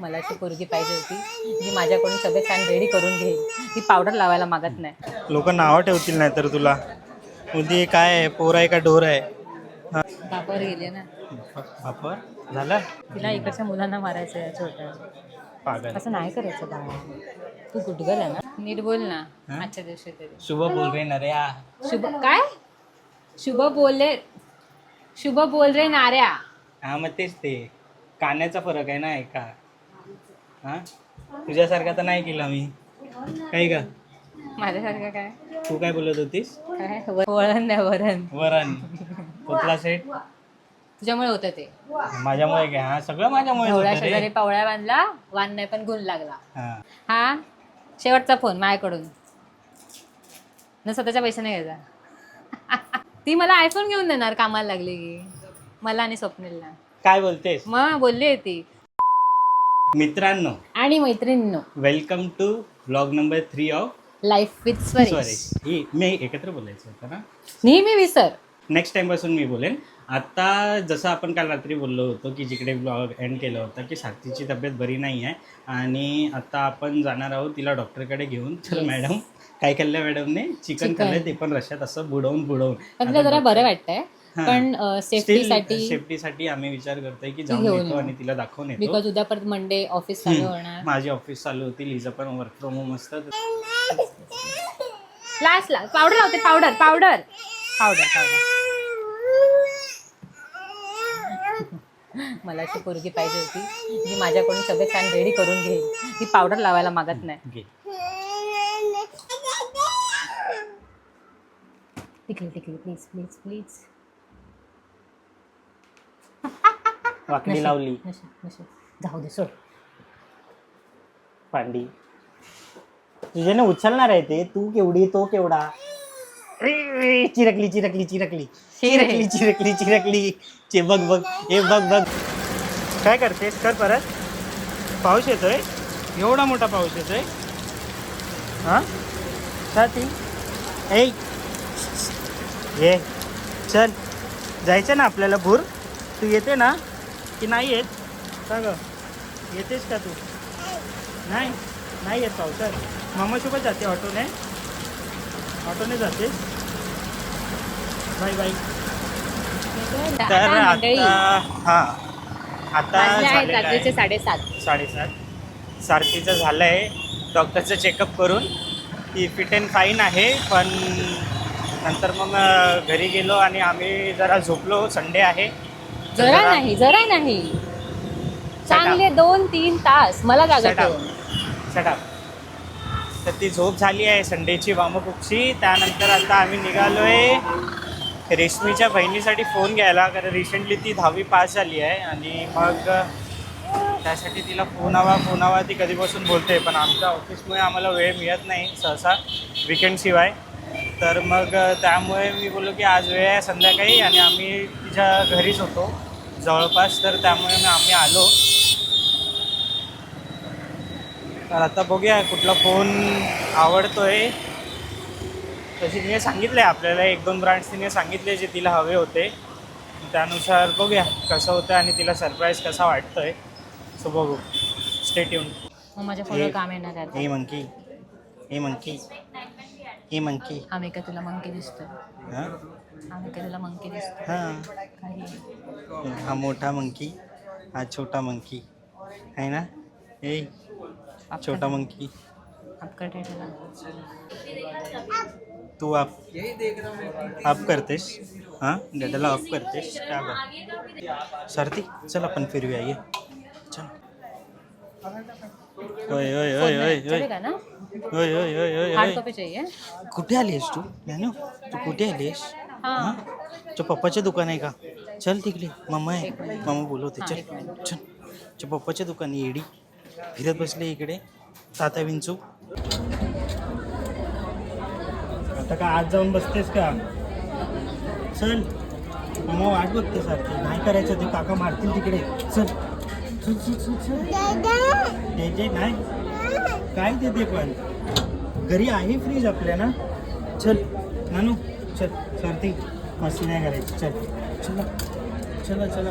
मला अशी पोरगी पाहिजे होती जी माझ्याकडून सगळं छान रेडी करून घेईल. ती पावडर लावायला मागत नाही. लोक नावं ठेवतील नाही तर तुला. हे काय आहे? पोर आहे का डोर आहे. बापावर गेली ना. बापर झालं? तिला इकडच्या मुलांना मारायचं आहे छोट्या. पागल. असं नाही करायचं बाळा. तू गुडगल आहे ना. नीट बोल ना? आजच्या दिवशी तरी. शुभ बोल रे आ. शुभ काय? शुभ बोलले शुभ बोल रे नाऱ्या. हा मग तेच ते. कान्याचा फरक आहे ना एका. हा? तुझ्यासारखा तर नाही केला मी. काही का? माझ्यासारखं काय? तू काय बोलत होतीस? काय? वळण नाही वरण वरण पोतला सेट तुझ्यामुळे होतं ते. माझ्यामुळे काय? हा सगळं माझ्यामुळे ढवळ्या होतं रे. शेजारी पावळ्या बांधला वान नाही पण गुण लागला. हा. हा? शेवटचा फोन माझ्याकडून. न स्वतःच्या पैशाने घ्यायचा. ती मला आयफोन घेऊन देणार कामाला लागली की. मला आणि स्वप्नीलला. काय बोलतेस? मग बोलली ती. मित्रांनो आणि मैत्रिणींनो. Welcome to blog number three of life with sorry ही मी एकत्र बोलायचं होतं ना? नेहमी विसर नेक्स्ट टाइमपासून मी बोलेन. आता जसं आपण काल रात्री बोललो होतो की जिकडे ब्लॉग एंड केलं होतं की साथीची तब्येत बरी नाही आहे आणि आता आपण जाणार आहोत तिला डॉक्टरकडे घेऊन. तर. मॅडम काय खाल्लं मॅडमने चिकन. खाल्लं ते पण रश्यात असं बुडवून बुडवून. जरा बरं वाटतंय. पण सेफ्टीसाठी सेफ्टीसाठी आम्ही विचार करतोय की जाऊन घेऊन येतो. आणि तिला दाखवून येतो. बिकॉज उद्या परत मंडे ऑफिस चालू. होणार. माझी ऑफिस चालू होती. लिझा पण वर्क फ्रॉम होम असतं लास्ट ला पावडर लावते पावडर पावडर पावडर पावडर मला अशी पोरगी पाहिजे होती. जी माझ्याकडून सगळं छान रेडी करून घेईल. ती पावडर लावायला मागत नाही. टिकली टिकली प्लीज प्लीज प्लीज वाकडी लावली. जाऊ दे सोड. पांडी. तुझ्याने उचलणार आहे ते. तू केवढी तो केवढा. अरे, चिरकली चिरकली चिरकली. चिरकली चिरकली चिरकली. चे बघ बघ. हे बघ बघ. काय करतेस? कर परत. पाऊस येतोय. एवढा मोठा पाऊस येतोय. हा? ती ऐ. ये चल. जायचं ना आपल्याला भूर. तू येते ना? की नाही येत? का ग येतेस का तू? नाही. नाही येत पावसात मामासोबत जाते ऑटोने. ऑटोने जाते. Bye bye. तर आता? हा. आता रात्रीचे साडेसात. साडेसात. सारखीचं झालं आहे डॉक्टरचं चेकअप करून. ती फिट अँड फाईन आहे पण नंतर मग घरी गेलो आणि आम्ही जरा झोपलो. संडे आहे. जरा नाही जरा नाही. चांगले दोन तीन तास. मला जागा. तर ती झोप झाली आहे संडेची वामकुक्षी. त्यानंतर आता आम्ही निघालोय रेशमीच्या बहिणीसाठी फोन घ्यायला कारण रिसेंटली ती दहावी पास झाली आहे आणि मग त्यासाठी तिला फोन हवा फोन हवा ती कधीपासून बोलते. पण आमच्या ऑफिसमुळे आम्हाला वेळ मिळत नाही सहसा विकेंडशिवाय तर मग त्यामुळे मी बोललो की आज वेळ आहे संध्याकाळी आणि आम्ही तिच्या घरीच होतो. जवळपास तर त्यामुळे आम्ही आलो. तर आता बघूया कुठला फोन आवडतोय. तशी तिने सांगितलं आहे आपल्याला एक दोन ब्रँड्स तिने सांगितले जे तिला हवे होते. त्यानुसार बघूया कसं होतं आणि तिला सरप्राईज कसा वाटतोय. सो बघू. स्टेट येऊन मग माझ्या फोनवर काम येणार आहे आता. मंकी. ए मंकी. ए मंकी आम्ही का तुला मंकी दिसतोय? हां? आम्ही का तुला मंकी दिसतोय? हां. काही हा मोठा मंकी हा छोटा मंकी आहे ना? ए छोटा मंकी आहे तू आप आप करतेस? हां? डेटाला ऑफ करतेस? क्या बघ सरती चल आपण फिरूया ये. चल. ओय ओय ओय ओय ओय चलेगा ना. ओय ओय ओय ओय हार्ड ओय कॉपी चाहिए कुठे आलीस तू? ज्ञानू तू कुठे आलीस हाँ. हां? तुझ्या पप्पाचे दुकान आहे का? चल तिकडे. मम्मा आहे. मम्मा बोलवते. चल. चल. तुझ्या पप्पाचे दुकान आहे एडी फिरत बसले इकडे. तात्या विंचू. आता का आज जाऊन बसतेस का? चल. मम्मा वाट बघते सारखी. नाही करायचं ते. काका मारतील तिकडे. चल. चल चल नाही? काय देते पण? घरी आहे फ्रीज आपल्या ना? चल नानू चल सारथी मस्ती नाही करायची. चल चला चला चला.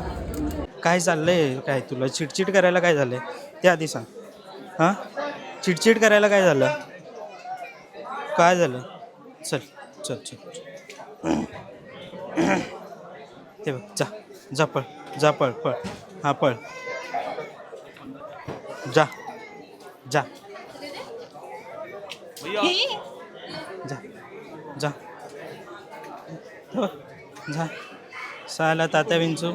काय चाललंय काय तुला? चिडचिड करायला काय झालंय? ते आधी सांग. हां? चिडचिड करायला काय झालं? काय झालं? चल चल चल ते बघ जा जा पळ जा पळ पळ. हां पळ. जा. जा. जा. जा. जा. साला तात्या विंचू.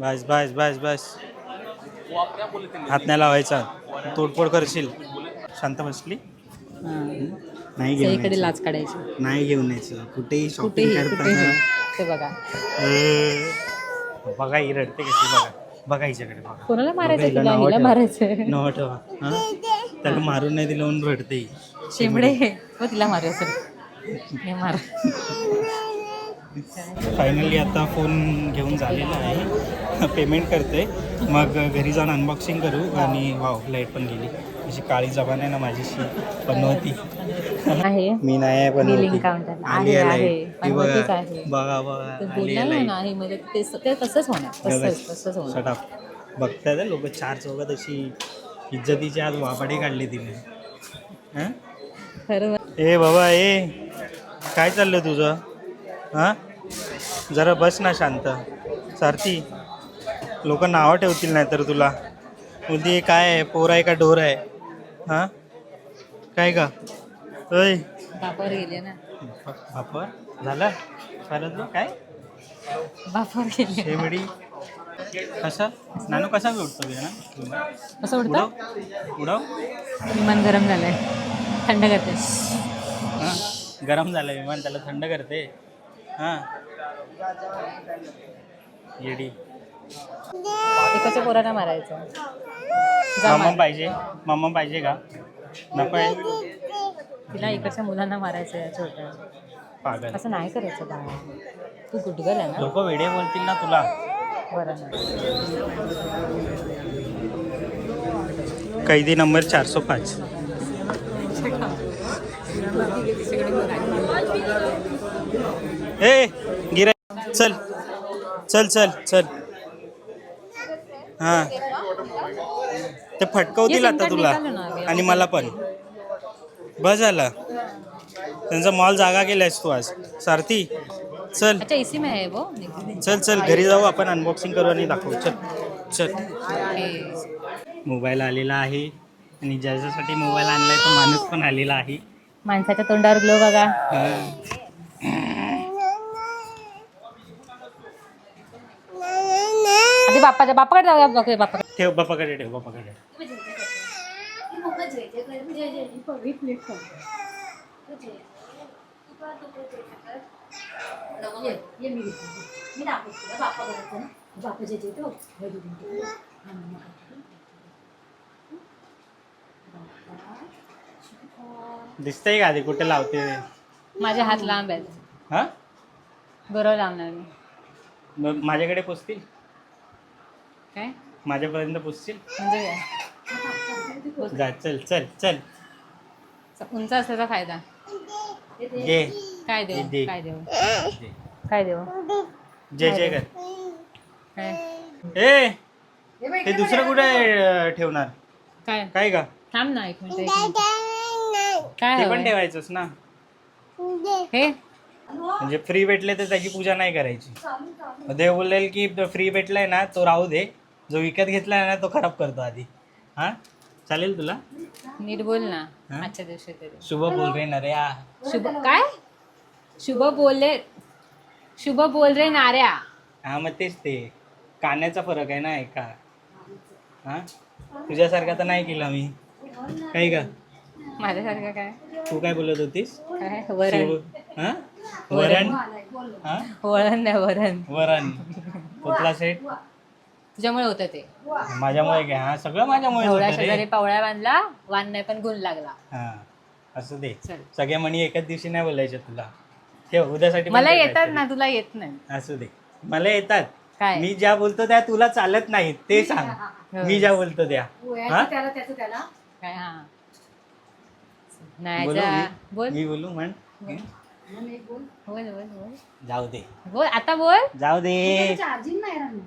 बस बस बस बस. हात नाही लावायचा. तोडफोड करशील. शांत बसली? नाही घेऊन यायचं. लाच काढायची. नाही घेऊन यायचं. कुठेही शॉपिंग कुठेही कुठेही. करताना ते बघा. बघा ही रडते कशी बघा. बघा हिच्याकडे बघा. कोणाला मारायचं तुला? हिला. मारायचं नाव ठेवा. हा? त्याला मारून नाही दिलं म्हणून रडते ही. व तिला मारायचं हे मार. फायनली आता फोन घेऊन झालेला आहे. पेमेंट करते. मग घरी जाऊन अनबॉक्सिंग करू आणि वाव लाइट पण गेली. अशी काळी जबान आहे ना माझीशी पण नव्हती. आहे. मी नाही आहे पण. आली आहे, ती बघा आहे. बघा बघा. ते आली बोलला आहे ना light. नाही म्हणजे ते ते तसंच होणार. तसंच तसंच होणार. शटाप बघताय लोक चार चौकात अशी इज्जतीची आज वापाडी काढली तिने. हं? खरं ए बाबा ए. काय चाललंय तुझं? हां? जरा बस ना शांत. सारथी लोक नावं ठेवतील नाही तर तुला. बोलती काय आहे? पोर आहे का? डोर आहे? हां? काय का? अय बापावर गेले ना. बापर झालं? झालं तू काय? बापावर गेले. शेमडी कसं नानू कसा उठतो बे ना? कसं उडतं? उडव. विमान गरम झालंय. थंड करते. हां? गरम झालं विमान त्याला थंड करते. हां? येडी. एकाच्या पोराला मारायचं. मार. पाहिजे मम्मा पाहिजे का? नको आहे? तिला इकडच्या मुलांना मारायचं आहे छोट्या. पागल. असं नाही करायचं बाळा. तू गुडगल आहे ना? लोक वेडे बोलतील ना तुला. बरं कैदी नंबर चारशे पाच. ए गिरा चल चल चल चल. हां. ते फटकवतील आता तुला. आणि मला पण. बस झाला. त्यांचा मॉल जागा केलायस तू आज. सारथी चल. अच्छा इसी में है वो? चल चल. घरी जाऊ आपण अनबॉक्सिंग करू आणि दाखवू. चल चल. मोबाईल आलेला आहे. आणि ज्याच्यासाठी मोबाईल आणलाय तो माणूस पण आलेला आहे. माणसाच्या तोंडावर ग्लो बघा हा. आधी बाप्पाच्या बाप्पाकडे जाऊया बघूया बाप्पा ठेव बापाकडे ठेव बापाकडे. दिसतंय का आधी कुठे लावते? माझे हात लांब आहेत. हा? बरोबर लावणार मी. मग माझ्याकडे पोचतील? काय? माझ्यापर्यंत पोचतील म्हणजे काय? जा चल चल चल. उंच असल्याचा फायदा. घे. काय दे. देऊ काय देऊ दे. काय देऊ जय जय कर काय? ए ते दुसरं कुठे अं, ठेवणार? काय? काय का थांब ना एक मिनिट एक मिनिट. काय ते पण हवंय? ठेवायचंच ना? हे? म्हणजे फ्री भेटले तर त्याची पूजा नाही करायची. मग देव बोलेल की फ्री भेटलाय ना तो राहू दे. जो विकत घेतलाय ना तो खराब करतो आधी. हा? चालेल तुला? नीट बोल ना हा? आजच्या दिवशी तरी. शुभ बोल रे आ. शुभ काय? शुभ बोलले शुभ बोल रे नाऱ्या. हा मग तेच ते. कान्याचा फरक आहे ना एका. हा? तुझ्यासारखा तर नाही केला मी. काही का? माझ्यासारखं काय? तू काय बोलत होतीस? काय? वरण. शिव- हा? वरण? हा? वरण नाही वरण. वरण. पुतला सेट तुझ्यामुळे होतं ते. माझ्यामुळे काय? हा सगळं माझ्यामुळे होतं शेजारी पावळ्या बांधला वान नाही पण गुण लागला. हा असं दे. चल. सगळ्या म्हणी एकाच दिवशी नाही बोलायच्या तुला. ठेव उद्यासाठी मला येतात. ना तुला येत नाही. असू दे. मला येतात. काय? मी ज्या बोलतो त्या तुला चालत नाही ते सांग. मी ज्या बोलतो त्या. हा? काय हा. नाही बोलू जा मी? बोल. मी बोलू म्हण. बोल. बोल बोल. जाऊ दे. बोल आता बोल. जाऊ दे.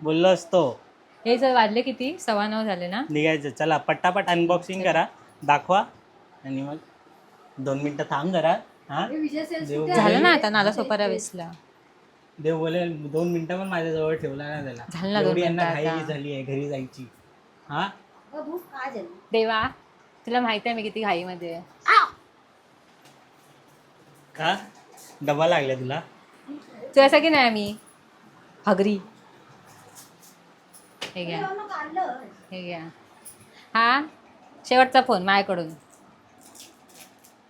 बोललो असतो. हे जर वाजले किती? सव्वा नऊ झाले ना? निघायचं. चला पटापट अनबॉक्सिंग करा. दाखवा. आणि मग दोन मिनिटं थांब जरा. हा? देव झालं ना आता नाला सोपारा वेसला देव बोले दोन मिनिटं पण माझ्याजवळ ठेवला ना त्याला. झालं ना दोन एवढी यांना मिनिटं घाई आता. झाली आहे घरी जायची. हा? देवा तुला माहिती आहे मी किती घाईमध्ये आहे. का? डबा लागला तुला? तुझ्यासाठी की नाही मी हगरी. हे घ्या. हे घ्या. हा? शेवटचा फोन माझ्याकडून.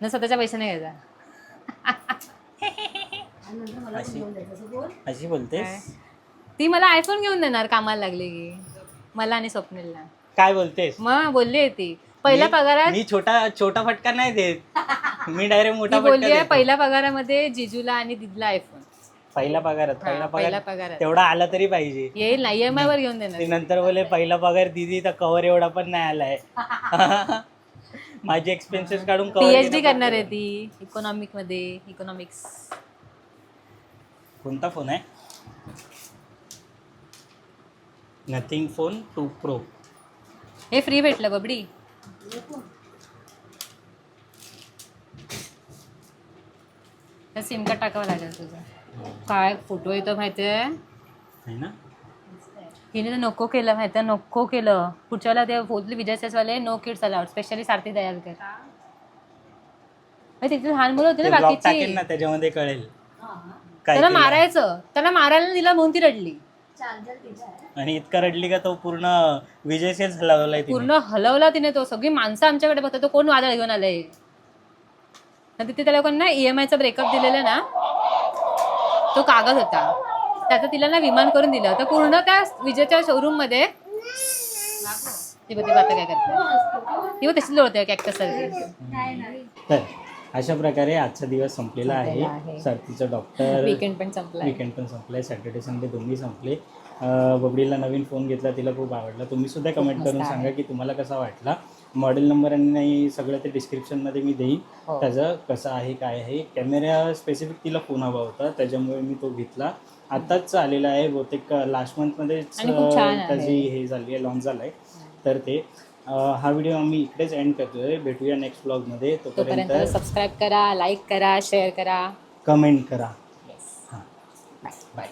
न स्वतःच्या पैशाने घ्यायचा. अशी अशी बोलतेस? ती मला आयफोन घेऊन देणार कामाला लागली की. मला आणि स्वप्नीलला. काय बोलतेस? मग बोलली आहे ती. पहिल्या मी- पगारात मी छोटा छोटा फटका नाही देत. मी डायरेक्ट मोठा बोलली आहे. पहिल्या पगारामध्ये जिजूला आणि दिदला आयफोन पहिला पगारात हा, पहिला पहिल्या पगार पगारात. तेवढा आला तरी पाहिजे. येईल ना ईएमआय वर घेऊन ते देणार नंतर बोले पहिला पगार दिदी तर कव्हर एवढा पण नाही आलाय. माझे एक्सपेन्सेस काढून पीएचडी करणार आहे ती इकॉनॉमिकमध्ये इकॉनॉमिक्स कोणता फोन आहे? नथिंग फोन टू प्रो हे फ्री भेटलं बबडी. सिम कार्ड टाकावं लागेल तुझं. काय फोटो येतो माहितीये? आहे ना? हिने तर नको केलं माहितीये नको केलं. पुढच्या वेळेला ते बोलले विजय वाले no kids allowed specially Sarathi अरे तिथे लहान मुलं होती ते ना बाकीची. ना त्याच्यामध्ये कळेल. काय त्याला. मारायचं. त्याला मारायला दिला म्हणून ती रडली. आणि इतका रडली का तो पूर्ण विजय सेल्स लावलाय तिने. पूर्ण हलवला तिने तो. सगळी माणसं आमच्याकडे बघतात तो कोण वादळ घेऊन आलंय? तिथे त्या लोकांना ईएमआयचा ब्रेकअप दिलेला ना तो कागद होता. त्याचं तिला ना विमान करून दिलं तर पूर्ण त्या विजेच्या शोरूममध्ये ती बघ ती आता काय करते ती बघ तशीच लोळते कॅक्टस सारखी. तर अशा प्रकारे आजचा दिवस संपलेला आहे. सरतीचं डॉक्टर वीकेंड पण संपलाय. विकेंड पण संपले सॅटर्डे संडे दोन्ही संपले. बबडीला नवीन फोन घेतला. तिला खूप आवडला. तुम्ही सुद्धा कमेंट करून. सांगा की तुम्हाला कसा वाटला. मॉडेल नंबर आणि नाही सगळं ते डिस्क्रिप्शनमध्ये मी देईन. हो. त्याचं कसं आहे काय आहे. कॅमेरा स्पेसिफिक तिला फोन हवा होता त्याच्यामुळे मी तो घेतला. आताच आलेला आहे बहुतेक लास्ट मंथमध्येच त्याची हे झाली आहे लॉन्च झालाय. तर ते हा व्हिडिओ आम्ही इकडेच एंड करतोय. भेटूया नेक्स्ट ब्लॉगमध्ये तोपर्यंत तोपर्यंत सबस्क्राईब करा लाईक करा शेअर करा. कमेंट करा. बाय